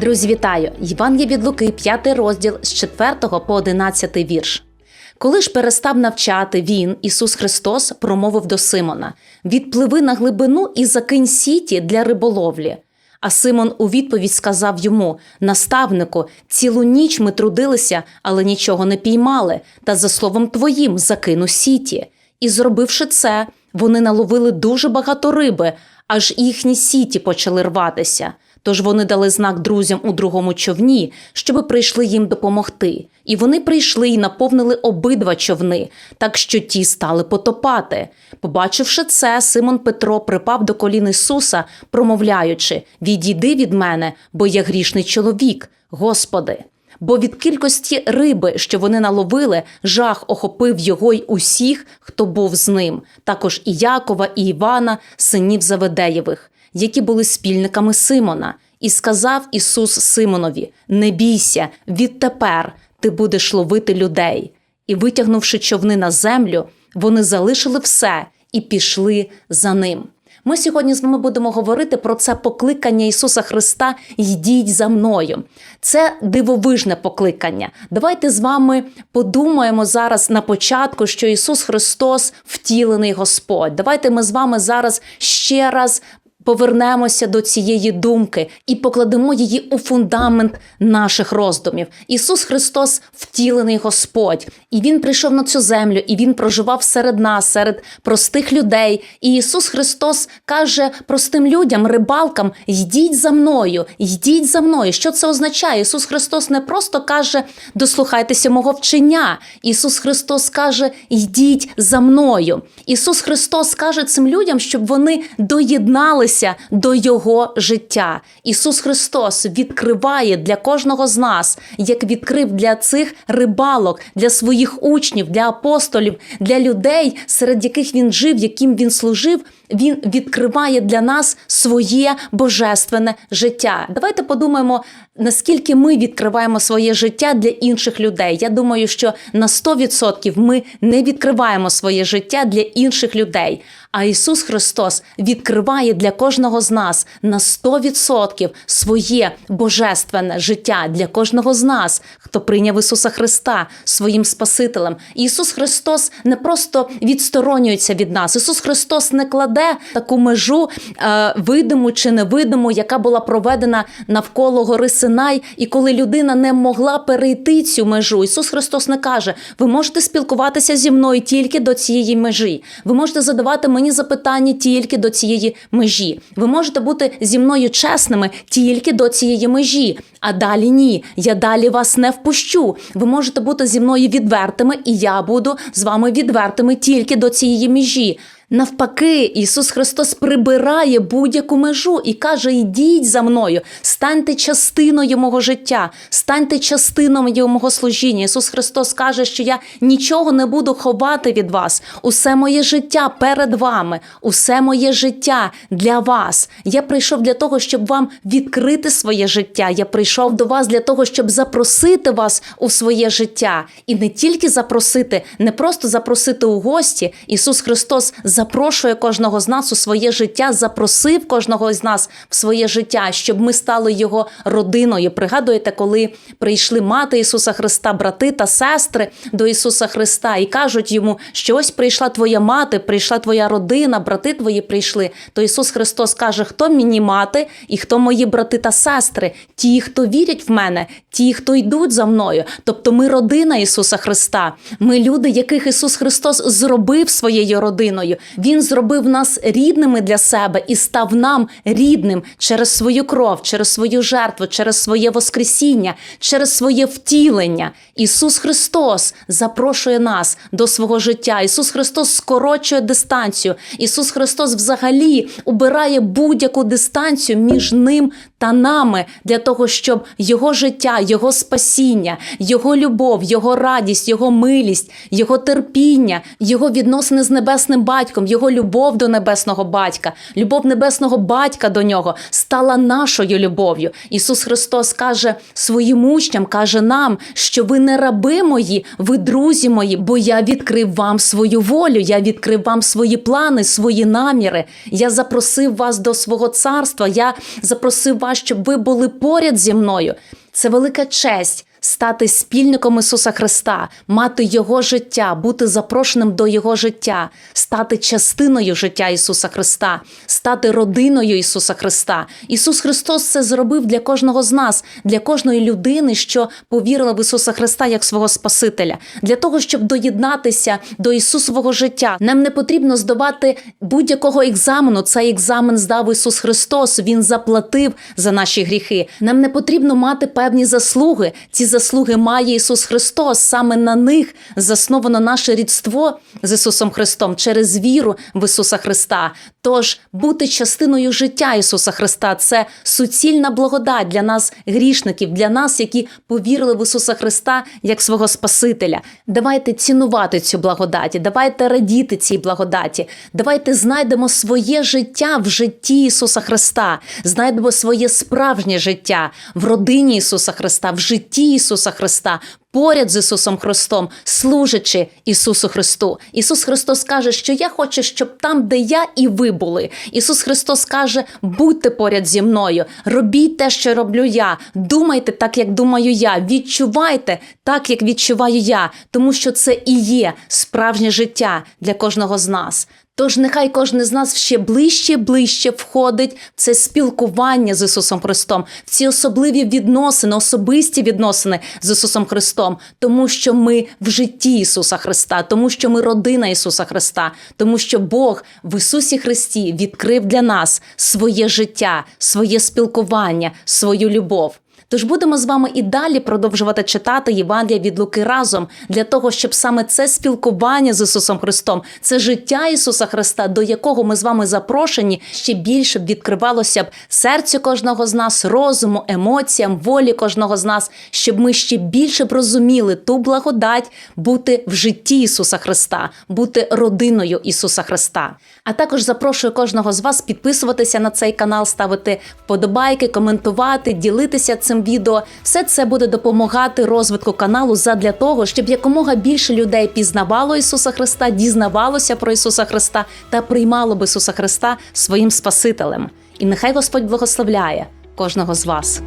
Друзі, вітаю! Євангеліє від Луки, 5 розділ з 4 по 11 вірш. Коли ж перестав навчати він, Ісус Христос, промовив до Симона: Відпливи на глибину і закинь сіті для риболовлі. А Симон у відповідь сказав йому: Наставнику, цілу ніч ми трудилися, але нічого не піймали, та за словом твоїм закину сіті. І зробивши це, вони наловили дуже багато риби, аж їхні сіті почали рватися. Тож вони дали знак друзям у другому човні, щоби прийшли їм допомогти. І вони прийшли і наповнили обидва човни, так що ті стали потопати. Побачивши це, Симон Петро припав до колін Ісуса, промовляючи: Відійди від мене, бо я грішний чоловік, Господи. Бо від кількості риби, що вони наловили, жах охопив його й усіх, хто був з ним, також і Якова, і Івана, синів Заведеєвих, які були спільниками Симона. І сказав Ісус Симонові: Не бійся, відтепер ти будеш ловити людей. І, витягнувши човни на землю, вони залишили все і пішли за ним. Ми сьогодні з вами будемо говорити про це покликання Ісуса Христа Йдіть за мною. Це дивовижне покликання. Давайте з вами подумаємо зараз на початку, що Ісус Христос втілений Господь. Давайте ми з вами зараз ще раз. Повернемося до цієї думки і покладемо її у фундамент наших роздумів. Ісус Христос втілений Господь, і Він прийшов на цю землю, і Він проживав серед нас, серед простих людей. І Ісус Христос каже простим людям, рибалкам: йдіть за мною, йдіть за мною. Що це означає? Ісус Христос не просто каже, дослухайтеся мого вчення. Ісус Христос каже, йдіть за мною. Ісус Христос каже цим людям, щоб вони доєдналися до Його життя. Ісус Христос відкриває для кожного з нас, як відкрив для цих рибалок, для своїх учнів, для апостолів, для людей, серед яких він жив, яким він служив. Він відкриває для нас своє божественне життя. Давайте подумаємо, наскільки ми відкриваємо своє життя для інших людей. Я думаю, що на 100% ми не відкриваємо своє життя для інших людей. А Ісус Христос відкриває для кожного з нас на 100% своє божественне життя для кожного з нас, хто прийняв Ісуса Христа своїм Спасителем. Ісус Христос не просто відсторонюється від нас. Ісус Христос не кладе таку межу е, видиму чи невидиму, яка була проведена навколо гори Синай. І коли людина не могла перейти цю межу, Ісус Христос не каже: ви можете спілкуватися зі мною тільки до цієї межі. Ви можете задавати мені запитання тільки до цієї межі. Ви можете бути зі мною чесними тільки до цієї межі. А далі ні, я далі вас не впущу. Ви можете бути зі мною відвертими, і я буду з вами відвертими тільки до цієї межі. Навпаки, Ісус Христос прибирає будь-яку межу і каже: Йдіть за мною, станьте частиною мого життя, станьте частиною мого служіння. Ісус Христос каже, що я нічого не буду ховати від вас. Усе моє життя перед вами, усе моє життя для вас. Я прийшов для того, щоб вам відкрити своє життя. Я прийшов до вас для того, щоб запросити вас у своє життя. І не тільки запросити, не просто запросити у гості. Ісус Христос запрошує кожного з нас у своє життя, запросив кожного з нас в своє життя, щоб ми стали його родиною. Пригадуєте, коли прийшли мати Ісуса Христа, брати та сестри до Ісуса Христа і кажуть йому, що ось прийшла твоя мати, прийшла твоя родина, брати твої прийшли. То Ісус Христос каже: хто мені мати і хто мої брати та сестри? Ті, хто вірять в мене, ті, хто йдуть за мною. Тобто ми родина Ісуса Христа. Ми люди, яких Ісус Христос зробив своєю родиною. Він зробив нас рідними для себе і став нам рідним через свою кров, через свою жертву, через своє Воскресіння, через своє втілення. Ісус Христос запрошує нас до свого життя. Ісус Христос скорочує дистанцію. Ісус Христос взагалі убирає будь-яку дистанцію між ним та нами для того, щоб Його життя, Його спасіння, Його любов, Його радість, Його милість, Його терпіння, Його відносини з небесним батьком батьком, його любов до небесного батька, любов небесного батька до нього стала нашою любов'ю. Ісус Христос каже своїм учням, каже нам, що ви не раби мої, ви друзі мої, бо я відкрив вам свою волю, я відкрив вам свої плани, свої наміри. Я запросив вас до свого царства. Я запросив вас, щоб ви були поряд зі мною. Це велика честь стати спільником Ісуса Христа, мати Його життя, бути запрошеним до Його життя, стати частиною життя Ісуса Христа, стати родиною Ісуса Христа. Ісус Христос це зробив для кожного з нас, для кожної людини, що повірила в Ісуса Христа як свого Спасителя, для того, щоб доєднатися до Ісусового життя. Нам не потрібно здавати будь-якого екзамену. Цей екзамен здав Ісус Христос. Він заплатив за наші гріхи. Нам не потрібно мати певні заслуги. Ці заслуги має Ісус Христос. Саме на них засновано наше рідство з Ісусом Христом через віру в Ісуса Христа. Тож бути частиною життя Ісуса Христа це суцільна благодать для нас, грішників, для нас, які повірили в Ісуса Христа як свого Спасителя. Давайте цінувати цю благодаті, давайте радіти цій благодаті, давайте знайдемо своє життя в житті Ісуса Христа, знайдемо своє справжнє життя в родині Ісуса Христа, в житті Ісуса Христа. Поряд з Ісусом Христом, служачи Ісусу Христу. Ісус Христос каже, що я хочу, щоб там, де я і ви були. Ісус Христос каже: будьте поряд зі мною, робіть те, що роблю я. Думайте так, як думаю я. Відчувайте так, як відчуваю я, тому що це і є справжнє життя для кожного з нас. Тож нехай кожен з нас ще ближче ближче входить в це спілкування з Ісусом Христом, в ці особливі відносини, особисті відносини з Ісусом Христом, тому що ми в житті Ісуса Христа, тому що ми родина Ісуса Христа, тому що Бог в Ісусі Христі відкрив для нас своє життя, своє спілкування, свою любов. Тож будемо з вами і далі продовжувати читати Євангелія від Луки разом для того, щоб саме це спілкування з Ісусом Христом, це життя Ісуса Христа, до якого ми з вами запрошені, ще більше б відкривалося б серцю кожного з нас, розуму, емоціям, волі кожного з нас, щоб ми ще більше б розуміли ту благодать бути в житті Ісуса Христа, бути родиною Ісуса Христа. А також запрошую кожного з вас підписуватися на цей канал, ставити вподобайки, коментувати, ділитися цим відео. Все це буде допомагати розвитку каналу задля того, щоб якомога більше людей пізнавало Ісуса Христа, дізнавалося про Ісуса Христа та приймало б Ісуса Христа своїм Спасителем. І нехай Господь благословляє кожного з вас.